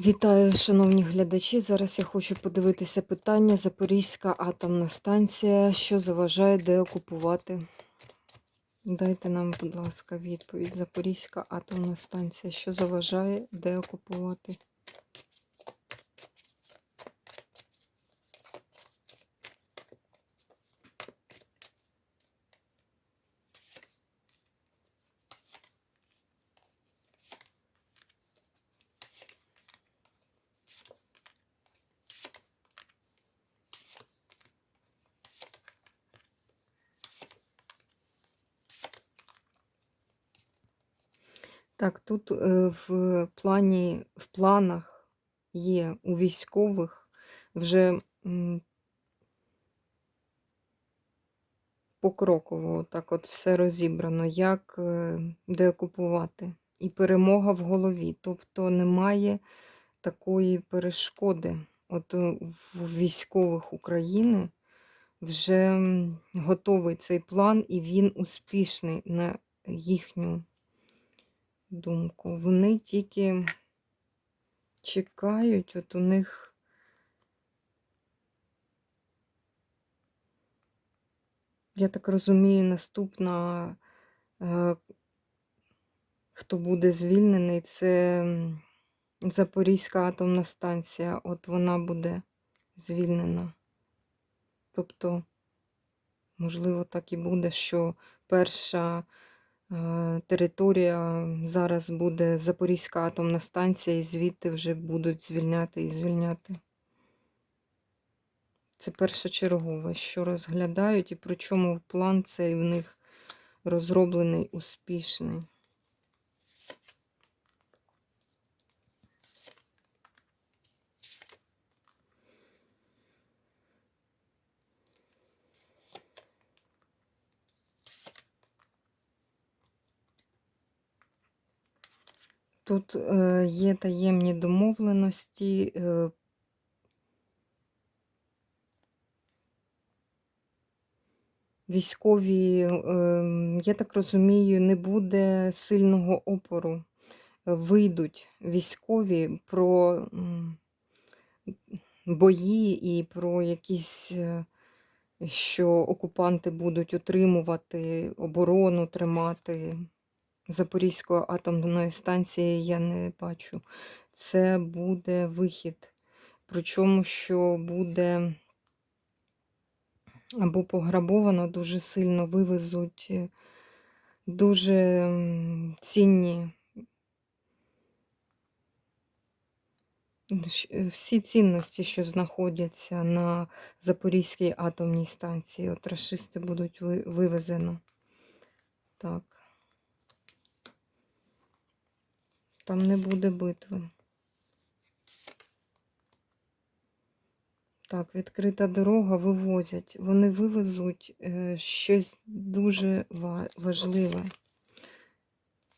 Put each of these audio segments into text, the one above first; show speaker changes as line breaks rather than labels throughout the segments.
Вітаю, шановні глядачі. Зараз я хочу подивитися питання. Запорізька атомна станція. Що заважає деокупувати? Дайте нам, будь ласка, відповідь. Запорізька атомна станція. Що заважає деокупувати? Так, тут е, в плані, в планах є у військових вже покроково так от все розібрано, як е, деокупувати. І перемога в голові. Тобто немає такої перешкоди. От е, в військових України вже готовий цей план, і він успішний на їхню думку. Вони тільки чекають, от у них я так розумію, наступна, е, хто буде звільнений, це Запорізька атомна станція. От вона буде звільнена. Тобто, можливо, так і буде, що перша територія зараз буде Запорізька атомна станція, і звідти вже будуть звільняти і звільняти. Це першочергове, що розглядають, і причому план цей в них розроблений успішний. Тут е, є таємні домовленості. Е, військові, е, я так розумію, не буде сильного опору. Вийдуть військові про бої і про якісь, е, що окупанти будуть утримувати, оборону тримати. Запорізької атомної станції я не бачу. Це буде вихід. Причому, що буде або пограбовано, дуже сильно вивезуть е, дуже цінні. Всі цінності, що знаходяться на Запорізькій атомній станції, от рашисти будуть вивезено. Так. Там не буде битви. Так, відкрита дорога вивозять. Вони вивезуть е, щось дуже ва- важливе.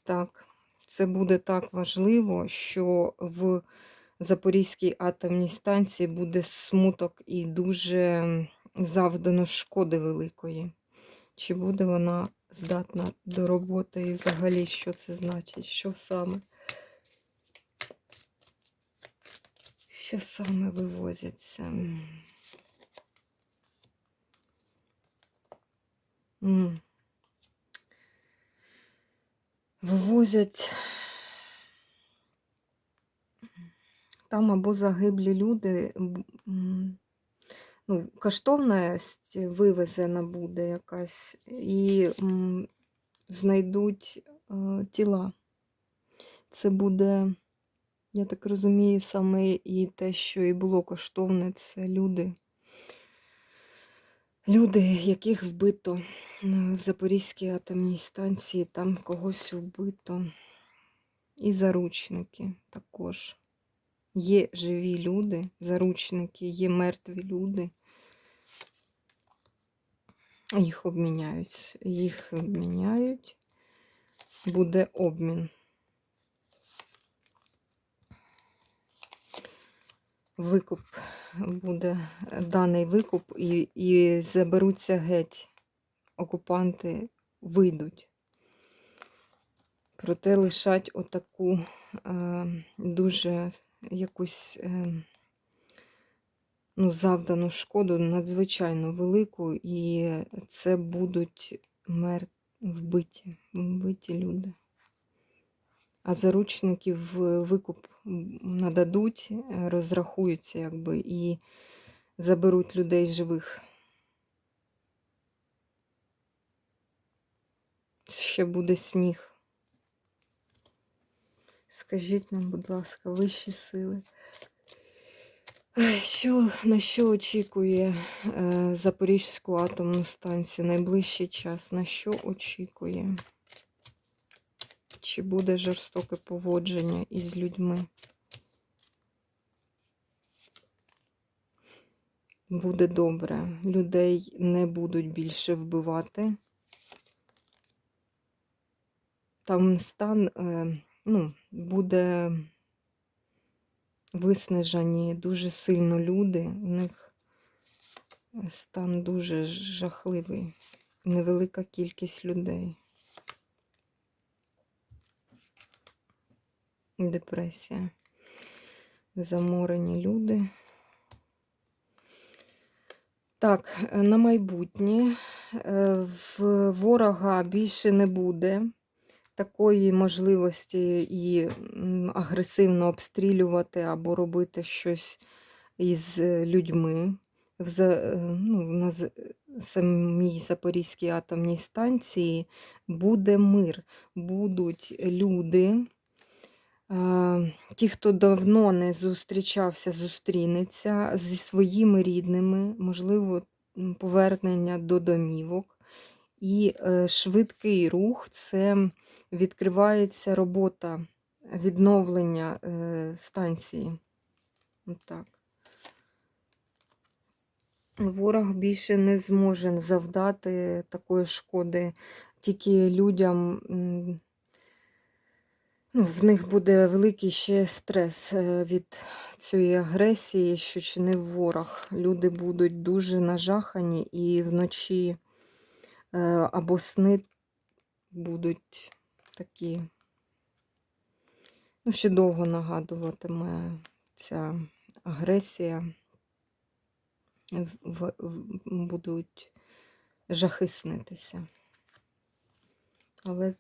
Так, це буде так важливо, що в Запорізькій атомній станції буде смуток і дуже завдано шкоди великої. Чи буде вона здатна до роботи і взагалі, що це значить? Що саме? Що саме вивозяться? М. Вивозять там або загиблі люди, ну, коштовність вивезена буде якась, і знайдуть е, тіла. Це буде, я так розумію, саме і те, що і було коштовне, це люди. Люди, яких вбито е, в Запорізькій атомній станції, там когось вбито. І заручники також. Є живі люди, заручники, є мертві люди. Їх обміняють. Їх обміняють. Буде обмін. Викуп буде даний викуп і, і заберуться геть. Окупанти вийдуть. Проте лишать отаку е, дуже якусь е, ну, завдану шкоду надзвичайно велику, і це будуть мер... вбиті, вбиті люди. А заручників викуп нададуть, е, розрахуються, якби, і заберуть людей живих. Ще буде сніг. Скажіть нам, будь ласка, вищі сили. Що, на що очікує Запорізьку атомну станцію найближчий час? На що очікує? Чи буде жорстоке поводження із людьми? Буде добре. Людей не будуть більше вбивати. Там стан е, ну, буде виснажені дуже сильно люди. У них стан дуже жахливий. Невелика кількість людей. Депресія. Заморені люди. Так, на майбутнє е, в ворога більше не буде такої можливості і агресивно обстрілювати або робити щось із е, людьми. В, е, ну, на самій Запорізькій атомній станції буде мир, будуть люди. Е, Ті, хто давно не зустрічався, зустрінеться зі своїми рідними, можливо, повернення до домівок. І е, швидкий рух це відкривається робота відновлення е, станції. Отак. Ворог більше не зможе завдати такої шкоди тільки людям. Ну, в них буде великий ще стрес е, від цієї агресії, що чинив ворог. Люди будуть дуже нажахані і вночі е, або сни будуть такі. Ну, ще довго нагадуватиме ця агресія. Будуть жахи снитися. Але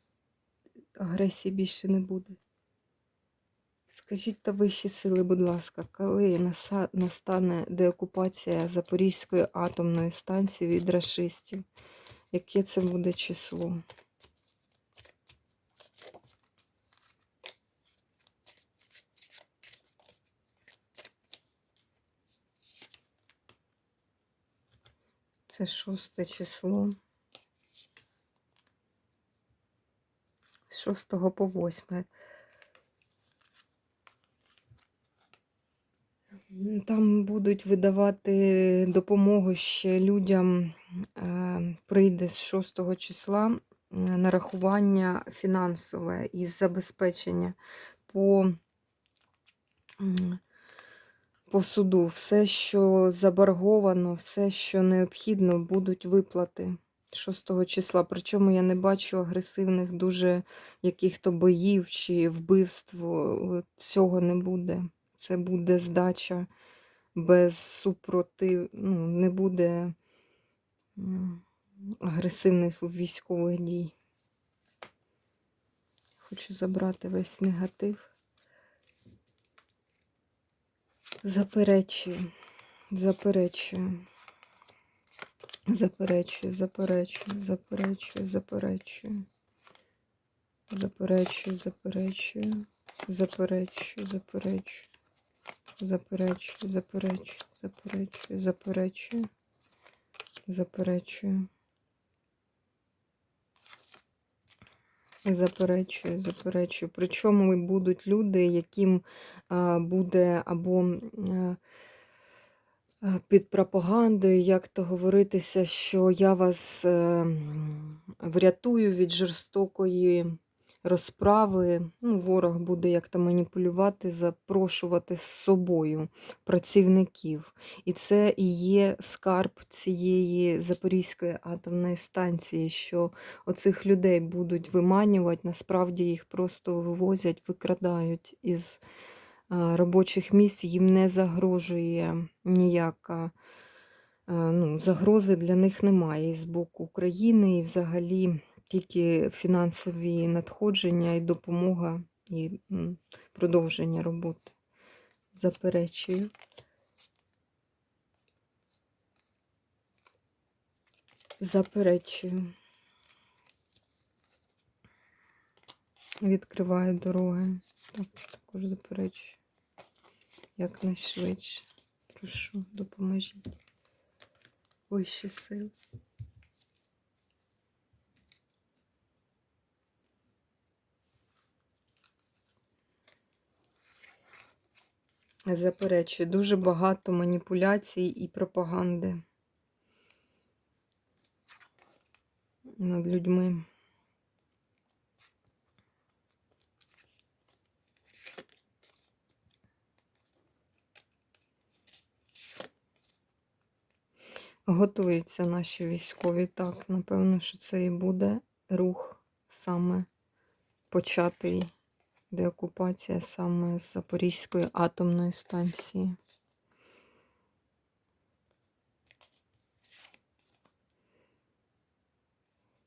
агресії більше не буде. Скажіть та вищі сили, будь ласка, коли настане деокупація Запорізької атомної станції від рашистів? Яке це буде число? Це шосте число. З 6 по 8. Там будуть видавати допомогу ще людям. е, Прийде з 6 числа е, нарахування фінансове із забезпечення по, по суду. Все, що заборговано, все, що необхідно, будуть виплати 6 числа. Причому я не бачу агресивних дуже яких-то боїв чи вбивств. Цього не буде. Це буде здача без супротив, ну, не буде агресивних військових дій. Хочу забрати весь негатив. Заперечую, заперечую. Заперечую, заперечую, заперечую, заперечую. Заперечую, заперечую, заперечую, заперечую. Заперечую, заперечую, заперечую, заперечую, заперечую. Заперечую, заперечую. Причому будуть люди, яким буде або під пропагандою, як то говоритися, що я вас е, врятую від жорстокої розправи. Ну, ворог буде як-то маніпулювати, запрошувати з собою працівників. І це і є скарб цієї Запорізької атомної станції, що оцих людей будуть виманювати, насправді їх просто вивозять, викрадають із робочих місць, їм не загрожує ніяка. Ну, загрози для них немає і з боку України, і взагалі тільки фінансові надходження і допомога і продовження роботи. Заперечую. Заперечую. Відкриваю дороги. Так, також заперечую. Якнайшвидше. Прошу, допоможіть. Вищі сили. Заперечую, дуже багато маніпуляцій і пропаганди над людьми. Готуються наші військові. Так, напевно, що це і буде рух саме початий деокупація саме з Запорізької атомної станції.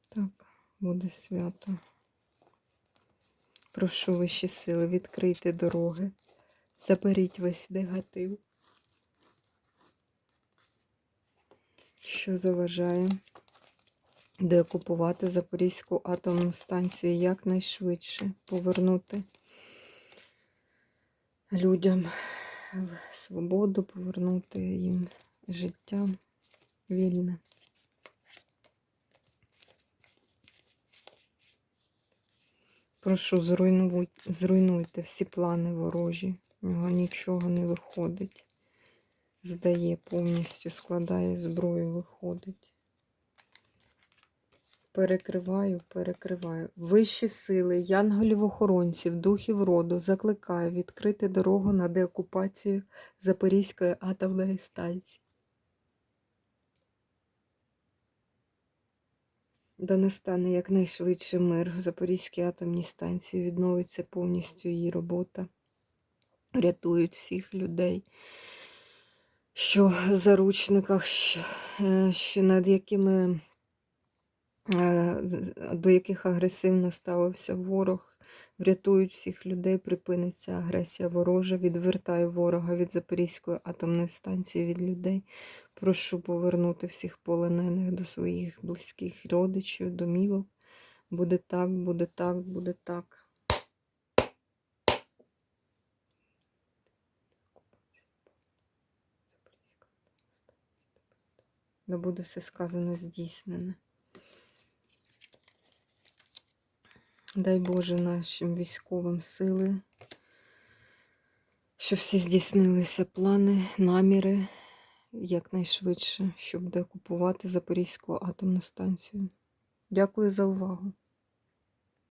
Так, буде свято. Прошу вищі сили, відкрийте дороги, заберіть весь негатив, що заважає деокупувати Запорізьку атомну станцію якнайшвидше, повернути людям свободу, повернути їм життя вільне. Прошу, зруйнуйте всі плани ворожі. У нього нічого не виходить. Здає повністю, складає зброю, виходить. Перекриваю, перекриваю. Вищі сили, янголів-охоронців, духів роду закликаю відкрити дорогу на деокупацію Запорізької атомної станції. Да настане якнайшвидше мир в Запорізькій атомній станції, відновиться повністю її робота. Рятують всіх людей, що в заручниках, е, що над якими, е, до яких агресивно ставився ворог. Врятують всіх людей, припиниться агресія ворожа, відвертаю ворога від Запорізької атомної станції від людей. Прошу повернути всіх полонених до своїх близьких родичів, домівок. Буде так, буде так, буде так. Да буде все сказане здійснене. Дай Боже нашим військовим сили, щоб всі здійснилися плани, наміри якнайшвидше, щоб деокупувати Запорізьку атомну станцію. Дякую за увагу.